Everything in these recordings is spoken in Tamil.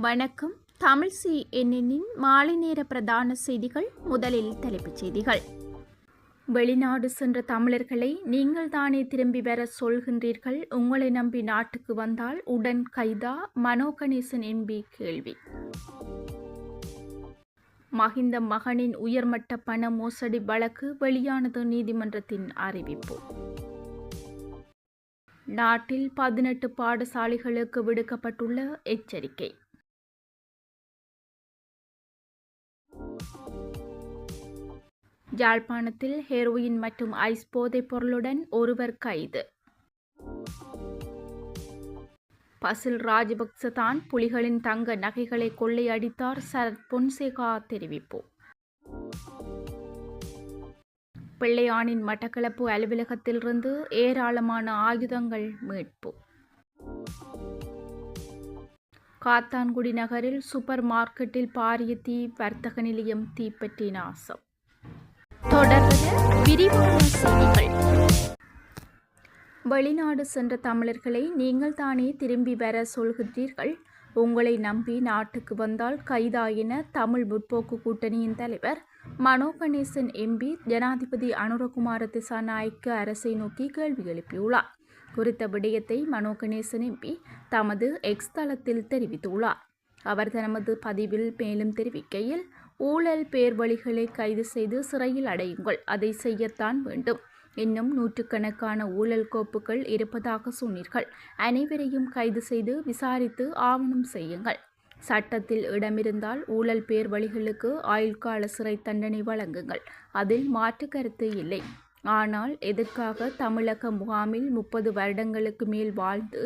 வணக்கம். தமிழ் சி என்னின் மாலை நேர பிரதான செய்திகள் முதலில் தலைப்புச் செய்திகள். வெளிநாடு சென்ற தமிழர்களை நீங்கள் தானே திரும்பி வர சொல்கின்றீர்கள் உங்களை நம்பி நாட்டுக்கு வந்தால் உடன் கைதா மனோ கணேசன் என்பி கேள்வி. மஹிந்த மகனின் உயர்மட்ட பண மோசடி வழக்கு வெளியானது நீதிமன்றத்தின் அறிவிப்பு. நாட்டில் பதினெட்டு பாடசாலைகளுக்கு விடுக்கப்பட்டுள்ள எச்சரிக்கை. யாழ்ப்பாணத்தில் ஹெரோயின் மற்றும் ஐஸ் போதைப் பொருளுடன் ஒருவர் கைது. பசில் ராஜபக்ச தான் புலிகளின் தங்க நகைகளை கொள்ளையடித்தார் சரத் பொன்சேகா தெரிவிப்பு. பிள்ளையானின் மட்டக்களப்பு அலுவலகத்திலிருந்து ஏராளமான ஆயுதங்கள் மீட்பு. காத்தான்குடி நகரில் சூப்பர் மார்க்கெட்டில் பாரிய தீ வர்த்தக நிலையம் தீப்பற்றி நாசம். தொடர்வது விரிவான செய்திகள். வெளிநாடு சென்ற தமிழர்களை நீங்கள் தானே திரும்பி வர சொல்கிறீர்கள் உங்களை நம்பி நாட்டுக்கு வந்தால் கைதா என தமிழ் முற்போக்கு கூட்டணியின் தலைவர் மனோ கணேசன் எம்பி ஜனாதிபதி அனுரகுமார திசாநாயக்க அரசை நோக்கி கேள்வி எழுப்பியுள்ளார். குறித்த விடயத்தை மனோ கணேசன் எம்பி தமது எக்ஸ் தளத்தில் தெரிவித்துள்ளார். அவர் தமது பதிவில் மேலும் தெரிவிக்கையில் ஊழல் பேர்வழிகளை கைது செய்து சிறையில் அடையுங்கள். அதை செய்யத்தான் வேண்டும். இன்னும் நூற்றுக்கணக்கான ஊழல் கோப்புகள் இருப்பதாக சொன்னீர்கள். அனைவரையும் கைது செய்து விசாரித்து ஆவணம் செய்யுங்கள். சட்டத்தில் இடமிருந்தால் ஊழல் பேர்வழிகளுக்கு ஆயுள்கால சிறை தண்டனை வழங்குங்கள். அதில் மாற்று கருத்து இல்லை. ஆனால் எதற்காக தமிழக முகாமில் முப்பது வருடங்களுக்கு மேல் வாழ்ந்து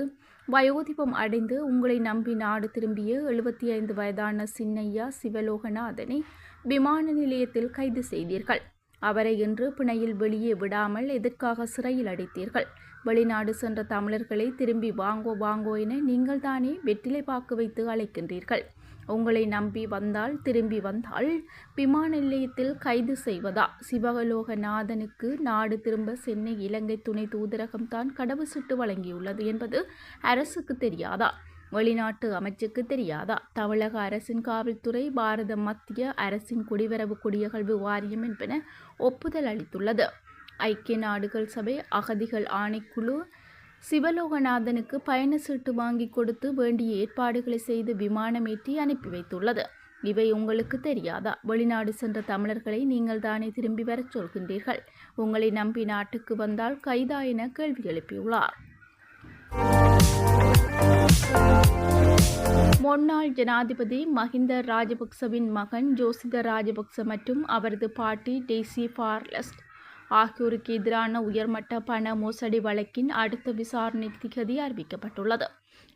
வயோதிபம் அடைந்து உங்களை நம்பி நாடு திரும்பிய எழுபத்தி ஐந்து வயதான சின்னையா சிவலோகநாதனை விமான நிலையத்தில் கைது செய்தீர்கள். அவரை இன்று பிணையில் வெளியே விடாமல் எதற்காக சிறையில் அடைத்தீர்கள்? வெளிநாடு சென்ற தமிழர்களை திரும்பி வாங்கோ வாங்கோ என நீங்கள் தானே வெற்றிலை பாக்கு வைத்து அழைக்கின்றீர்கள். உங்களை நம்பி வந்தால் திரும்பி வந்தால் விமான நிலையத்தில் கைது செய்வதா? சிவகலோகநாதனுக்கு நாடு திரும்ப சென்னை இலங்கை துணை தூதரகம் தான் கடவுசீட்டு வழங்கியுள்ளது என்பது அரசுக்கு தெரியாதா? வெளிநாட்டு அமைச்சுக்கு தெரியாதா? தமிழக அரசின் காவல்துறை பாரத மத்திய அரசின் குடிவரவு குடியகழ்வு வாரியம் என்பன ஒப்புதல் அளித்துள்ளது. ஐக்கிய நாடுகள் சபை அகதிகள் ஆணைக்குழு சிவலோகநாதனுக்கு பயண சீட்டு வாங்கி கொடுத்து வேண்டிய ஏற்பாடுகளை செய்து விமானமேற்றி அனுப்பி வைத்துள்ளது. இவை உங்களுக்கு தெரியாதா? வெளிநாடு சென்ற தமிழர்களை நீங்கள் தானே திரும்பி வரச் சொல்கின்றீர்கள். உங்களை நம்பி நாட்டுக்கு வந்தால் கைதா என கேள்வி எழுப்பியுள்ளார். முன்னாள் ஜனாதிபதி மஹிந்த ராஜபக்சவின் மகன் ஜோசித ராஜபக்ச மற்றும் அவரது பாட்டி டெய்சி ஃபார்லஸ்ட் ஆகியோருக்கு எதிரான உயர்மட்ட பண மோசடி வழக்கின் அடுத்த விசாரணை திகதி அறிவிக்கப்பட்டுள்ளது.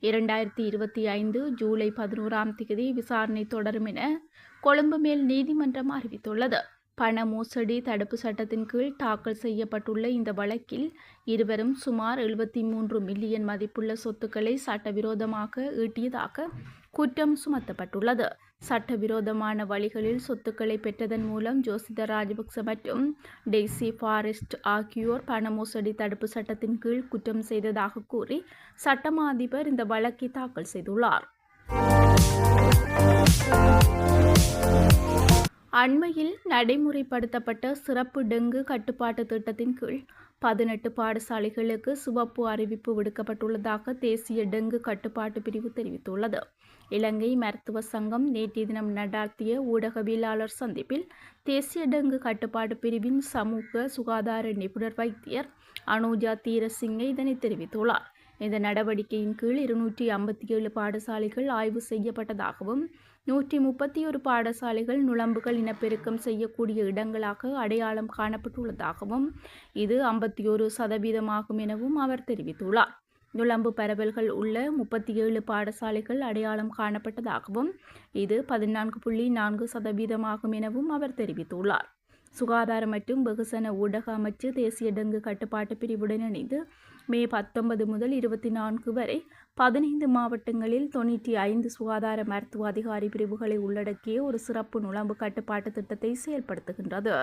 இரண்டாயிரத்தி இருபத்தி ஐந்து ஜூலை பதினோராம் திகதி விசாரணை தொடரும் என கொழும்பு மேல் நீதிமன்றம் அறிவித்துள்ளது. பண மோசடி தடுப்பு சட்டத்தின் கீழ் தாக்கல் செய்யப்பட்டுள்ள இந்த வழக்கில் இருவரும் சுமார் எழுபத்தி மூன்று மில்லியன் மதிப்புள்ள சொத்துக்களை சட்டவிரோதமாக ஈட்டியதாக குற்றம் சுமத்தப்பட்டுள்ளது. சட்டவிரோதமான வழிகளில் சொத்துக்களை பெற்றதன் மூலம் ஜோசித ராஜபக்ச மற்றும் டெய்சி ஃபாரஸ்ட் ஆகியோர் பண மோசடி தடுப்பு சட்டத்தின் கீழ் குற்றம் செய்ததாக கூறி சட்டமா அதிபர் இந்த வழக்கை தாக்கல் செய்துள்ளார். அண்மையில் நடைமுறைப்படுத்தப்பட்ட சிறப்பு டெங்கு கட்டுப்பாட்டு திட்டத்தின் கீழ் பதினெட்டு பாடசாலைகளுக்கு சிவப்பு அறிவிப்பு விடுக்கப்பட்டுள்ளதாக தேசிய டெங்கு கட்டுப்பாட்டு பிரிவு தெரிவித்துள்ளது. இலங்கை மருத்துவ சங்கம் நேற்றைய தினம் நடாத்திய ஊடகவியலாளர் சந்திப்பில் தேசிய டெங்கு கட்டுப்பாட்டு பிரிவின் சமூக சுகாதார நிபுணர் வைத்தியர் அனுஜா தீரசிங்க இதனை தெரிவித்துள்ளார். இந்த நடவடிக்கையின் கீழ் இருநூற்றி ஐம்பத்தி ஏழு பாடசாலைகள் ஆய்வு செய்யப்பட்டதாகவும் நூற்றி முப்பத்தி ஒரு பாடசாலைகள் நுழம்புகள் இனப்பெருக்கம் செய்யக்கூடிய இடங்களாக அடையாளம் காணப்பட்டுள்ளதாகவும் இது ஐம்பத்தி ஒரு சதவீதமாகும் எனவும் அவர் தெரிவித்துள்ளார். நுழம்பு பரவல்கள் உள்ள முப்பத்தி ஏழு பாடசாலைகள் அடையாளம் காணப்பட்டதாகவும் இது பதினான்கு புள்ளி நான்கு சதவீதமாகும் எனவும் அவர் தெரிவித்துள்ளார். சுகாதார மற்றும் வெகுசன ஊடக அமைச்சு தேசிய டெங்கு கட்டுப்பாட்டு பிரிவுடன் இணைந்து மே பத்தொன்பது முதல் இருபத்தி நான்கு வரை பதினைந்து மாவட்டங்களில் தொண்ணூற்றி ஐந்து சுகாதார மருத்துவ அதிகாரி பிரிவுகளை உள்ளடக்கிய ஒரு சிறப்பு நுழம்பு கட்டுப்பாட்டு திட்டத்தை செயல்படுத்துகின்றது.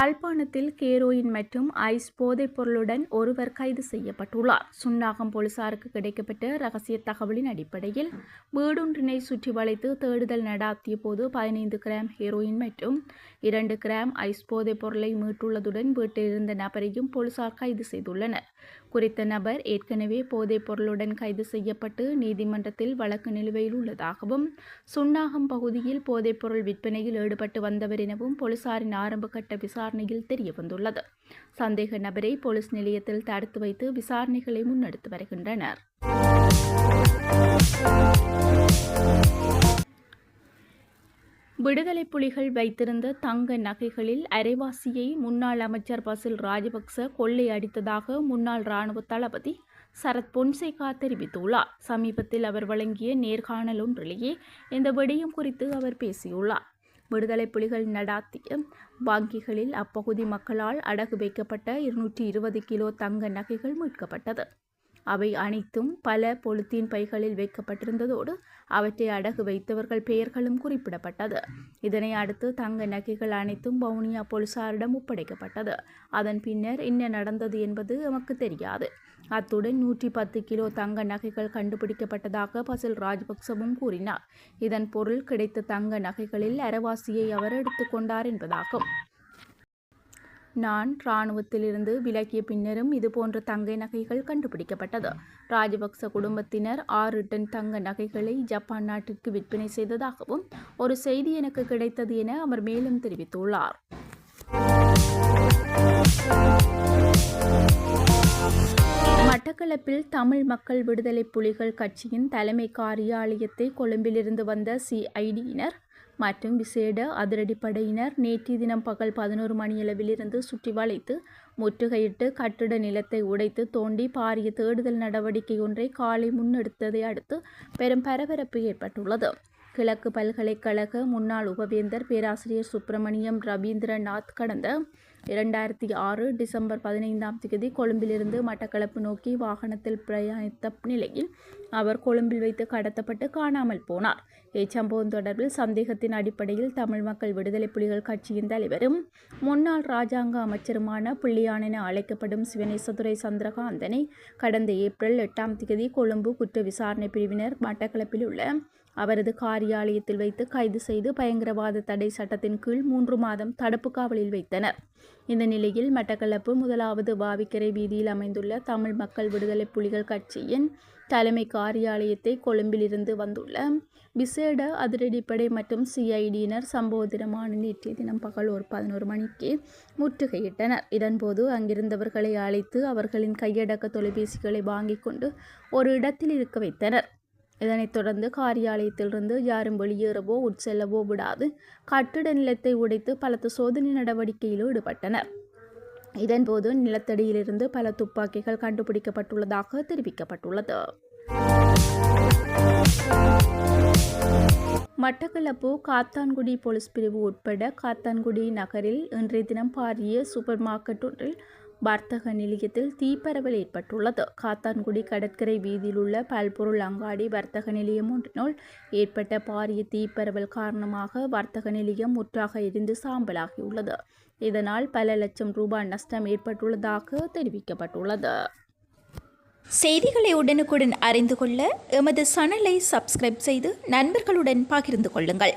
யாழ்ப்பாணத்தில் கேரோயின் மற்றும் ஐஸ் போதைப் பொருளுடன் ஒருவர் கைது செய்யப்பட்டுள்ளார். சுன்னாகம் போலீசாருக்கு கிடைக்கப்பட்ட ரகசிய தகவலின் அடிப்படையில் வீடொன்றினை சுற்றி வளைத்து தேடுதல் நடாத்திய போது பதினைந்து கிராம் ஹெரோயின் மற்றும் இரண்டு கிராம் ஐஸ் போதைப் பொருளை மீட்டுள்ளதுடன் வீட்டில் இருந்த நபரையும் போலீசார் கைது செய்துள்ளனர். குறித்த நபர் ஏற்கனவே போதைப் பொருளுடன் கைது செய்யப்பட்டு நீதிமன்றத்தில் வழக்கு நிலுவையில் உள்ளதாகவும் சுன்னாகம் பகுதியில் போதைப் பொருள் விற்பனையில் ஈடுபட்டு வந்தவர் எனவும் போலீசாரின் ஆரம்ப கட்ட விசாரணையில் தெரியவந்துள்ளது சந்தேக நபரை போலீஸ் நிலையத்தில் தடுத்து வைத்து விசாரணைகளை முன்னெடுத்து வருகின்றனர். விடுதலை புலிகள் வைத்திருந்த தங்க நகைகளில் அரைவாசியை முன்னாள் அமைச்சர் பசில் ராஜபக்ச கொள்ளை அடித்ததாக முன்னாள் இராணுவ தளபதி சரத் பொன்சேகா தெரிவித்துள்ளார். சமீபத்தில் அவர் வழங்கிய நேர்காணல் ஒன்றிலேயே இந்த விடயம் குறித்து அவர் பேசியுள்ளார். விடுதலை புலிகள் நடாத்திய வங்கிகளில் அப்பகுதி மக்களால் அடகு வைக்கப்பட்ட இருநூற்றி இருபது கிலோ தங்க நகைகள் மீட்கப்பட்டது. அவை அனைத்தும் பல பொலித்தீன் பைகளில் வைக்கப்பட்டிருந்ததோடு அவற்றை அடகு வைத்தவர்கள் பெயர்களும் குறிப்பிடப்பட்டது. இதனை அடுத்து தங்க நகைகள் அனைத்தும் வவுனியா போலீசாரிடம் ஒப்படைக்கப்பட்டது. அதன் பின்னர் என்ன நடந்தது என்பது எமக்கு தெரியாது. அத்துடன் நூற்றி பத்து கிலோ தங்க நகைகள் கண்டுபிடிக்கப்பட்டதாக பசில் ராஜபக்சவும் கூறினார். இதன் பொருள் கிடைத்த தங்க நகைகளில் அரவாசியை அவர் எடுத்துக்கொண்டார் என்பதாகும். நான் இராணுவத்திலிருந்து விலகிய பின்னரும் இதுபோன்ற தங்க நகைகள் கண்டுபிடிக்கப்பட்டது. ராஜபக்ச குடும்பத்தினர் ஆறு டன் தங்க நகைகளை ஜப்பான் நாட்டிற்கு விற்பனை செய்ததாகவும் ஒரு செய்தி எனக்கு கிடைத்தது என அவர் மேலும் தெரிவித்துள்ளார். மட்டக்களப்பில் தமிழ் மக்கள் விடுதலை புலிகள் கட்சியின் தலைமை காரியாலயத்தை கொழும்பிலிருந்து வந்த சிஐடியினர் மற்றும் விசேட அதிரடிப்படையினர் நேற்று தினம் பகல் பதினோரு மணியளவிலிருந்து சுற்றி வளைத்து முற்றுகையிட்டு கட்டிட நிலத்தை உடைத்து தோண்டி பாரிய தேடுதல் நடவடிக்கை ஒன்றை காலை முன்னெடுத்ததை அடுத்து பெரும் பரபரப்பு ஏற்பட்டுள்ளது. கிழக்கு பல்கலைக்கழக முன்னாள் உபவேந்தர் பேராசிரியர் சுப்பிரமணியம் ரவீந்திரநாத் கடந்த இரண்டாயிரத்தி ஆறு டிசம்பர் பதினைந்தாம் தேதி கொழும்பிலிருந்து மட்டக்களப்பு நோக்கி வாகனத்தில் பிரயாணித்த நிலையில் அவர் கொழும்பில் வைத்து கடத்தப்பட்டு காணாமல் போனார். இச்சம்பவம் தொடர்பில் சந்தேகத்தின் அடிப்படையில் தமிழ் மக்கள் விடுதலை புலிகள் கட்சியின் தலைவரும் முன்னாள் ராஜாங்க அமைச்சருமான புள்ளியான் என அழைக்கப்படும் சிவனேசதுரை சந்திரகாந்தனை கடந்த ஏப்ரல் எட்டாம் தேதி கொழும்பு குற்ற விசாரணை பிரிவினர் மட்டக்களப்பில் உள்ள அவரது காரியாலயத்தில் வைத்து கைது செய்து பயங்கரவாத தடை சட்டத்தின் கீழ் மூன்று மாதம் தடுப்பு காவலில் வைத்தனர். இந்த நிலையில் மட்டக்களப்பு முதலாவது வாவிக்கரை வீதியில் அமைந்துள்ள தமிழ் மக்கள் விடுதலை புலிகள் கட்சியின் தலைமை காரியாலயத்தை கொழும்பிலிருந்து வந்துள்ள விசேட அதிரடிப்படை மற்றும் சிஐடியினர் சம்பவ தினமான நேற்றைய தினம் பகல் ஒரு பதினோரு மணிக்கு முற்றுகையிட்டனர். இதன்போது அங்கிருந்தவர்களை அழைத்து அவர்களின் கையடக்க தொலைபேசிகளை வாங்கிக் கொண்டு ஒரு இடத்தில் இருக்க வைத்தனர். இதனைத் தொடர்ந்து காரியாலயத்திலிருந்து யாரும் வெளியேறவோ உட்செல்லவோ விடாது. கட்டிட நிலத்தை உடைத்து பலத்த சோதனை நடவடிக்கையில் ஈடுபட்டனர். இதன்போது நிலத்தடியிலிருந்து பல துப்பாக்கிகள் கண்டுபிடிக்கப்பட்டுள்ளதாக தெரிவிக்கப்பட்டுள்ளது. மட்டக்களப்பு காத்தான்குடி போலீஸ் பிரிவு உட்பட காத்தான்குடி நகரில் இன்றைய தினம் பாரிய சூப்பர் மார்க்கெட் ஒன்றில் வர்த்தக நிலையத்தில் தீப்பரவல் ஏற்பட்டுள்ளது. காத்தான்குடி கடற்கரை வீதியில் உள்ள பல்பொருள் அங்காடி வர்த்தக நிலையம் ஒன்றினுள் ஏற்பட்ட பாரிய தீப்பரவல் காரணமாக வர்த்தக நிலையம் முற்றாக எரிந்து சாம்பலாகியுள்ளது. இதனால் பல லட்சம் ரூபாய் நஷ்டம் ஏற்பட்டுள்ளதாக தெரிவிக்கப்பட்டுள்ளது. செய்திகளை உடனுக்குடன் அறிந்து கொள்ள எமது சனலை சப்ஸ்கிரைப் செய்து நண்பர்களுடன் பகிர்ந்து கொள்ளுங்கள்.